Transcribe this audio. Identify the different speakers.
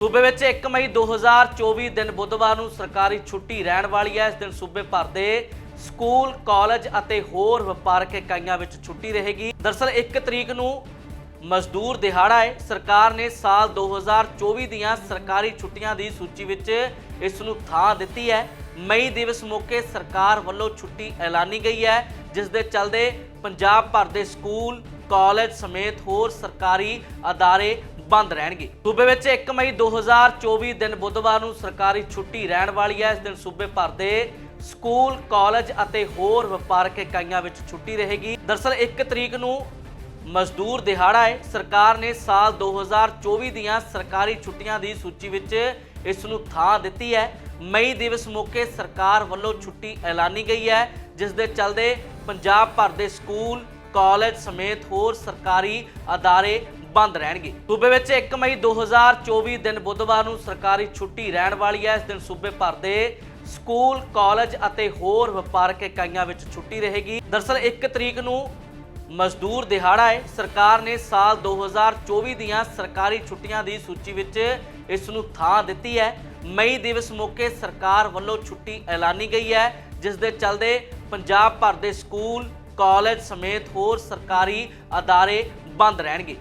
Speaker 1: ਸੂਬੇ ਵਿੱਚ 1 ਮਈ 2024 ਦਿਨ ਬੁੱਧਵਾਰ ਨੂੰ ਸਰਕਾਰੀ ਛੁੱਟੀ ਰਹਿਣ ਵਾਲੀ ਹੈ। ਇਸ ਦਿਨ ਸੂਬੇ ਭਰ ਦੇ ਸਕੂਲ, ਕਾਲਜ ਅਤੇ ਹੋਰ ਵਪਾਰਕ ਇਕਾਈਆਂ ਵਿੱਚ ਛੁੱਟੀ ਰਹੇਗੀ। ਦਰਅਸਲ 1 ਤਰੀਕ ਨੂੰ ਮਜ਼ਦੂਰ ਦਿਹਾੜਾ ਹੈ। ਸਰਕਾਰ ਨੇ ਸਾਲ 2024 ਦੀਆਂ ਸਰਕਾਰੀ ਛੁੱਟੀਆਂ ਦੀ ਸੂਚੀ ਵਿੱਚ ਇਸ ਨੂੰ ਥਾਂ ਦਿੱਤੀ ਹੈ। ਮਈ ਦਿਵਸ ਮੌਕੇ ਸਰਕਾਰ ਵੱਲੋਂ ਛੁੱਟੀ ਐਲਾਨੀ ਗਈ ਹੈ ਜਿਸ ਦੇ ਚੱਲਦੇ ਪੰਜਾਬ ਭਰ ਦੇ ਸਕੂਲ ਕਾਲਜ ਸਮੇਤ ਹੋਰ ਸਰਕਾਰੀ ਅਦਾਰੇ ਬੰਦ ਰਹਿਣਗੇ। ਸੂਬੇ ਵਿੱਚ 1 ਮਈ 2024 ਦਿਨ ਬੁੱਧਵਾਰ ਨੂੰ ਸਰਕਾਰੀ ਛੁੱਟੀ ਰਹਿਣ ਵਾਲੀ ਹੈ। ਇਸ ਦਿਨ ਸੂਬੇ ਭਰ ਦੇ ਸਕੂਲ, ਕਾਲਜ ਅਤੇ ਹੋਰ ਵਪਾਰਕ ਇਕਾਈਆਂ ਵਿੱਚ ਛੁੱਟੀ ਰਹੇਗੀ। ਦਰਅਸਲ 1 ਤਰੀਕ ਨੂੰ ਮਜ਼ਦੂਰ ਦਿਹਾੜਾ ਹੈ। ਸਰਕਾਰ ਨੇ ਸਾਲ 2024 ਦੀਆਂ ਸਰਕਾਰੀ ਛੁੱਟੀਆਂ ਦੀ ਸੂਚੀ ਵਿੱਚ ਇਸ ਨੂੰ ਥਾਂ ਦਿੱਤੀ ਹੈ। ਮਈ ਦਿਵਸ ਮੌਕੇ ਸਰਕਾਰ ਵੱਲੋਂ ਛੁੱਟੀ ਐਲਾਨੀ ਗਈ ਹੈ, ਜਿਸ ਦੇ ਚੱਲਦੇ ਪੰਜਾਬ ਭਰ ਦੇ ਸਕੂਲ, ਕਾਲਜ ਸਮੇਤ ਹੋਰ ਸਰਕਾਰੀ ਅਦਾਰੇ ਬੰਦ ਰਹਿਣਗੇ। ਸੂਬੇ ਵਿੱਚ 1 ਮਈ 2024 ਦਿਨ ਬੁੱਧਵਾਰ ਨੂੰ ਸਰਕਾਰੀ ਛੁੱਟੀ ਰਹਿਣ ਵਾਲੀ ਹੈ। ਇਸ ਦਿਨ ਸੂਬੇ ਭਰ ਦੇ ਸਕੂਲ, ਕਾਲਜ ਅਤੇ ਹੋਰ ਵਪਾਰਕ ਇਕਾਈਆਂ ਵਿੱਚ ਛੁੱਟੀ ਰਹੇਗੀ। ਦਰਅਸਲ 1 ਤਰੀਕ ਨੂੰ ਮਜ਼ਦੂਰ ਦਿਹਾੜਾ ਹੈ। ਸਰਕਾਰ ਨੇ ਸਾਲ 2024 ਦੀਆਂ ਸਰਕਾਰੀ ਛੁੱਟੀਆਂ ਦੀ ਸੂਚੀ ਵਿੱਚ ਇਸ ਨੂੰ ਥਾਂ ਦਿੱਤੀ ਹੈ। ਮਈ ਦਿਵਸ ਮੌਕੇ ਸਰਕਾਰ ਵੱਲੋਂ ਛੁੱਟੀ ਐਲਾਨੀ ਗਈ ਹੈ, ਜਿਸ ਦੇ ਚੱਲਦੇ ਪੰਜਾਬ ਭਰ ਦੇ ਸਕੂਲ, ਕਾਲਜ ਸਮੇਤ ਹੋਰ ਸਰਕਾਰੀ ਅਦਾਰੇ ਬੰਦ ਰਹਿਣਗੇ।